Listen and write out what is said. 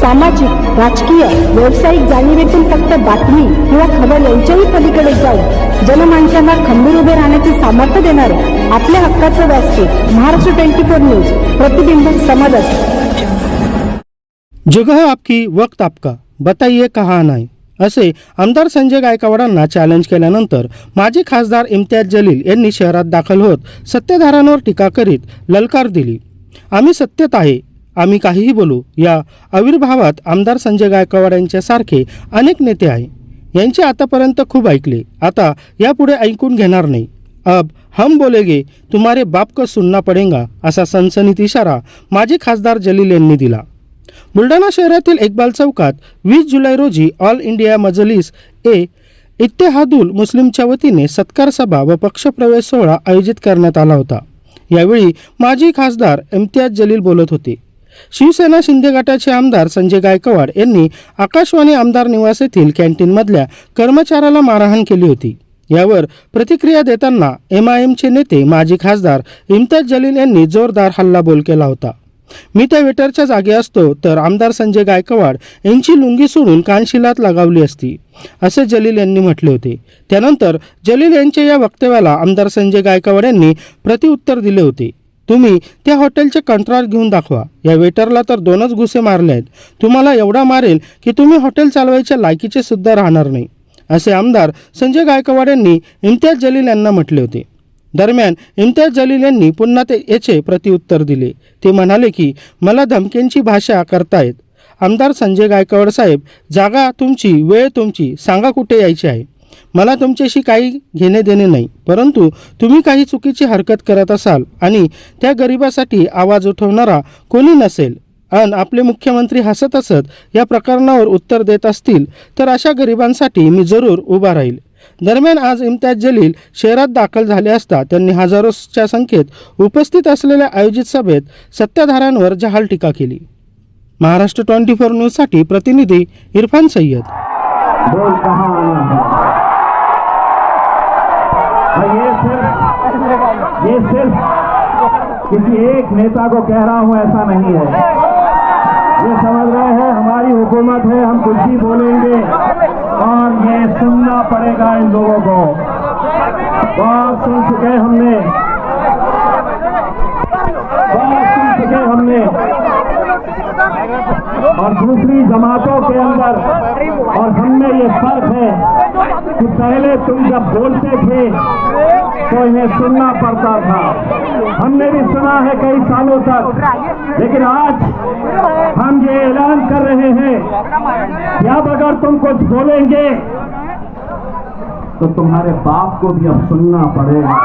सामाजिक राजकीय व्यावसायिक जाणीवेतून फक्त बातमी किंवा खबर यांच्याही पलीकडे जाऊन जनमानसांना खंबीर उभे राहण्याचे सामर्थ्य देणारे आपल्या हक्काचं व्यासपीठ महाराष्ट्र ट्वेंटी फोर न्यूज प्रतिबिंब समाजाचे. जगह आपकी वक्त आपका बताइए कहा नाही असे आमदार संजय गायकवाडांना चॅलेंज केल्यानंतर माजी खासदार इम्तियाज जलील यांनी शहरात दाखल होत सत्तेधाऱ्यांवर टीका करीत ललकार दिली. आम्ही सत्तेत आहे आम्ही काहीही बोलू या आविर्भावात आमदार संजय गायकवाड यांच्यासारखे अनेक नेते आहे. यांचे आतापर्यंत खूप ऐकले. आता यापुढे ऐकून घेणार नाही. अब हम बोलेगे तुम्हारे बाप को सुनना पडेगा असा सनसनीत इशारा माजी खासदार जलील यांनी दिला. बुलढाणा शहरातील इक्बाल चौकात वीस जुलै रोजी ऑल इंडिया मजलिस ए इत्तेहादुल मुस्लिमच्या वतीने सत्कार सभा व पक्षप्रवेश सोहळा आयोजित करण्यात आला होता. यावेळी माजी खासदार इम्तियाज जलील बोलत होते. शिवसेना शिंदे गटाचे आमदार संजय गायकवाड यांनी आकाशवाणी आमदार निवास येथील कॅन्टीनमधल्या कर्मचाऱ्याला मारहाण केली होती. यावर प्रतिक्रिया देताना एम आय एमचे नेते माजी खासदार इम्तियाज जलील यांनी जोरदार हल्लाबोल केला होता. मी त्या वेटरच्या जागी असतो तर आमदार संजय गायकवाड यांची लुंगी सोडून कानशिलात लगावली असती असे जलील यांनी म्हटले होते. त्यानंतर जलील यांच्या या वक्तव्याला आमदार संजय गायकवाड यांनी प्रतिउत्तर दिले होते. तुम्ही त्या हॉटेलचे कंत्राट घेऊन दाखवा. या वेटरला तर दोनच घुसे मारले आहेत. तुम्हाला एवढा मारेल की तुम्ही हॉटेल चालवायच्या लायकीचे सुद्धा राहणार नाही. असे आमदार संजय गायकवाड यांनी इम्तियाज जलील यांना म्हटले होते. दरम्यान इम्तियाज जलील यांनी पुन्हा ते याचे प्रतिउत्तर दिले. ते म्हणाले की मला धमक्यांची भाषा करतायत. आमदार संजय गायकवाड साहेब जागा तुमची वेळ तुमची सांगा कुठे यायची आहे? मला तुमच्याशी काही घेणे देणे नाही परंतु तुम्ही काही चुकीची हरकत करत असाल आणि त्या गरिबासाठी आवाज उठवणारा कोणी नसेल अन आपले मुख्यमंत्री हसत हसत या प्रकरणावर उत्तर देत असतील तर अशा गरिबांसाठी मी जरूर उभा राहील. दरम्यान आज इम्तियाज जलील शहरात दाखल झाले असता त्यांनी हजारोच्या संख्येत उपस्थित असलेल्या आयोजित सभेत सत्ताधाऱ्यांवर जहाल टीका केली. महाराष्ट्र ट्वेंटी फोर न्यूजसाठी प्रतिनिधी इरफान सय्यद. ये सिर्फ़ किसी एक नेता को कह रहा हूँ, ऐसा नहीं है। ये समझ रहे हैं, हमारी हुकूमत है, हम कुछ भी बोलेंगे और ये सुनना पड़ेगा इन लोगों को। बहुत सुन चुके हमने। बहुत सुन चुके हमने। और दूसरी जमातों के अंदर, और हमने ये फ़र्क है कि पहले तुम जब बोलते थे तो इन्हें सुनना पड़ता था। हमने भी सुना है कई सालों तक। लेकिन आज हम ये ऐलान कर रहे हैं कि अब अगर तुम कुछ बोलेंगे तो तुम्हारे बाप को भी अब सुनना पड़ेगा।